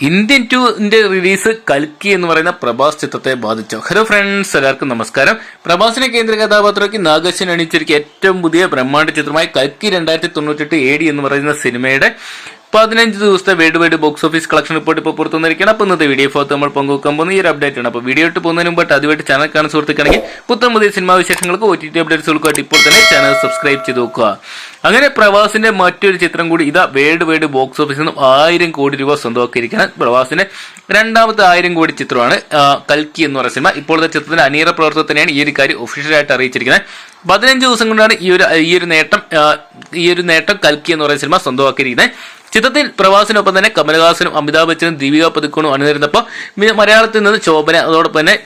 Indian ടുവിന്റെ release കൽക്കി എന്ന് പറയുന്ന പ്രഭാസ് ചിത്രത്തെ ബാധിച്ചു. ഹലോ ഫ്രണ്ട്സ് എല്ലാവർക്കും നമസ്കാരം. പ്രഭാസിനെ കേന്ദ്ര കഥാപാത്രമാക്കി നാഗേശൻ അണിയിച്ചിരിക്കുന്ന ഏറ്റവും പുതിയ ബ്രഹ്മാണ്ഡ ചിത്രമായ കൽക്കി രണ്ടായിരത്തി തൊണ്ണൂറ്റെട്ട് എ ഡി എന്ന് പറയുന്ന സിനിമയുടെ പതിനഞ്ച് ദിവസത്തെ world wide box office collection report ഇപ്പോൾ പുറത്തു വന്നിരിക്കണം അപ്പോൾ ഇന്നത്തെ വീഡിയോ ഫോർത്ത് നമ്മൾ പങ്കുവെക്കാൻ പോകുന്ന ഈ ഒരു അപ്ഡേറ്റ് ആണ്. അപ്പോൾ വീഡിയോ ഇട്ട് പോകുന്നതിന് മുമ്പ് അതുമായിട്ട് ചാനൽ കാണാൻ സുഹൃത്തുക്കാണെങ്കിൽ പുത്തൻ പുതിയ സിനിമാ വിശേഷങ്ങൾക്ക് ഒ ടി ടി അപ്ഡേറ്റ്സുകൾക്കായിട്ട് ഇപ്പോൾ തന്നെ ചാനൽ സബ്സ്ക്രൈബ് ചെയ്ത് നോക്കുക അങ്ങനെ പ്രവാസിന്റെ മറ്റൊരു ചിത്രം കൂടി ഇതാ വേൾഡ് വൈഡ് ബോക്സ് ഓഫീസിൽ നിന്നും ആയിരം കോടി രൂപ സ്വന്തമാക്കിയിരിക്കുകയാണ് പ്രവാസിന്റെ രണ്ടാമത്തെ ആയിരം കോടി ചിത്രമാണ് കൽക്കി എന്ന് പറയുന്ന സിനിമ ഇപ്പോഴത്തെ ചിത്രത്തിന്റെ അനീറ പ്രവർത്തനത്തിനെയാണ് ഈ ഒരു കാര്യം ഒഫീഷ്യലായിട്ട് അറിയിച്ചിരിക്കുന്നത്. പതിനഞ്ച് ദിവസം കൊണ്ടാണ് ഈ ഒരു ഈ ഒരു നേട്ടം ഈ ഒരു നേട്ടം കൽക്കി എന്ന് പറയുന്ന സിനിമ സ്വന്തമാക്കിയിരിക്കുന്നത്. ചിത്രത്തിൽ പ്രവാസിനൊപ്പം തന്നെ കമലഹാസനും അമിതാഭ് ബച്ചനും ദീപിക പതുക്കോണും അണിനിരുന്നപ്പോൾ മലയാളത്തിൽ നിന്ന് ശോഭന അതോടൊപ്പം തന്നെ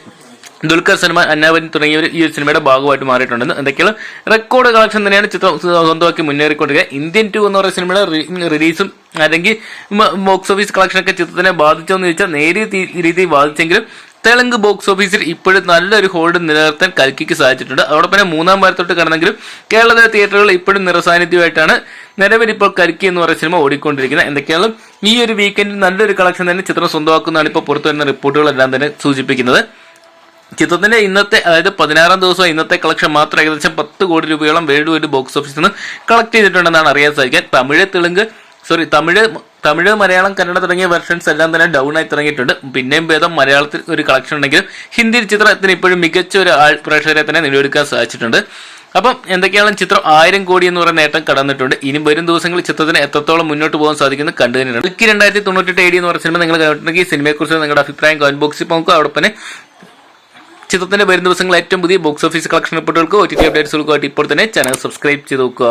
ദുൽഖർ സൽമാൻ അന്നാബൻ തുടങ്ങിയവർ ഈ സിനിമയുടെ ഭാഗമായിട്ട് മാറിയിട്ടുണ്ടെന്ന് എന്തൊക്കെയാണ് റെക്കോർഡ് കളക്ഷൻ തന്നെയാണ് ചിത്രം സ്വന്തമാക്കി മുന്നേറിക്കൊണ്ടിരിക്കുക. ഇന്ത്യൻ ടു എന്ന് പറയുന്ന സിനിമയുടെ റിലീസും അല്ലെങ്കിൽ ബോക്സ് ഓഫീസ് കളക്ഷനൊക്കെ ചിത്രത്തിനെ ബാധിച്ചോ എന്ന് ചോദിച്ചാൽ നേരിയ രീതിയിൽ ബാധിച്ചെങ്കിലും തെലുങ്ക് ബോക്സ് ഓഫീസിൽ ഇപ്പോഴും നല്ലൊരു ഹോൾഡ് നിലനിർത്താൻ കൽക്കിക്ക് സാധിച്ചിട്ടുണ്ട്. അതോടൊപ്പം മൂന്നാം വാരത്തോട്ട് കടന്നെങ്കിലും കേരളത്തിലെ തിയേറ്ററുകൾ ഇപ്പോഴും നിറസാന്നിധ്യമായിട്ടാണ് നിലവിൽ ഇപ്പോൾ കരിക്കി എന്ന് പറയുന്ന സിനിമ ഓടിക്കൊണ്ടിരിക്കുന്നത്. എന്തൊക്കെയാണ് ഈ ഒരു വീക്കെൻഡിൽ നല്ലൊരു കളക്ഷൻ തന്നെ ചിത്രം സ്വന്തമാക്കുന്നതാണ് ഇപ്പോൾ പുറത്തു വരുന്ന റിപ്പോർട്ടുകളെല്ലാം തന്നെ സൂചിപ്പിക്കുന്നത്. ചിത്രത്തിന്റെ ഇന്നത്തെ അതായത് പതിനാറാം ദിവസം ഇന്നത്തെ കളക്ഷൻ മാത്രം ഏകദേശം പത്ത് കോടി രൂപയോളം വേൾഡ് ബോക്സ് ഓഫീസിൽ നിന്ന് കളക്ട് ചെയ്തിട്ടുണ്ടെന്നാണ് അറിയാൻ സാധിക്കാൻ തമിഴ് തെലുങ്ക് സോറി തമിഴ് തമിഴ് മലയാളം കന്നഡ തുടങ്ങിയ വെർഷൻസ് എല്ലാം തന്നെ ഡൗൺ ആയി തുടങ്ങിയിട്ടുണ്ട്. പിന്നെയും ഭേദം മലയാളത്തിൽ ഒരു കളക്ഷൻ ഉണ്ടെങ്കിലും ഹിന്ദി ചിത്രത്തിന് ഇപ്പോഴും മികച്ച ഒരു ആൾ പ്രേക്ഷകരെ തന്നെ നേടിയെടുക്കാൻ സാധിച്ചിട്ടുണ്ട്. അപ്പം എന്തൊക്കെയാണ് ചിത്രം? ആയിരം കോടി എന്ന് പറയുന്ന നേട്ടം കടന്നിട്ടുണ്ട്. ഇനി വരും ദിവസങ്ങളിൽ ചിത്രത്തിന് എത്രത്തോളം മുന്നോട്ട് പോകാൻ സാധിക്കുന്നത് കണ്ടു തന്നെയാണ്. ഇക്കി രണ്ടായിരത്തി തൊണ്ണൂറ്റെട്ട് എ ഡി എന്ന് പറഞ്ഞ സിനിമ നിങ്ങൾ കണ്ടിട്ടുണ്ടെങ്കിൽ സിനിമയെക്കുറിച്ച് നിങ്ങളുടെ അഭിപ്രായം കമന്റ് ബോക്സിൽ നോക്കുക. അവിടെ ചിത്രത്തിന്റെ വരും ദിവസങ്ങളിൽ ഏറ്റവും പുതിയ ബോക്സ് ഓഫീസ് കളക്ഷൻ റിപ്പോർട്ടുകൾക്ക് ഒ ടി ടി അപ്ഡേറ്റ്സുകൾക്കായിട്ട് ഇപ്പോൾ തന്നെ ചാനൽ സബ്സ്ക്രൈബ് ചെയ്ത് നോക്കുക.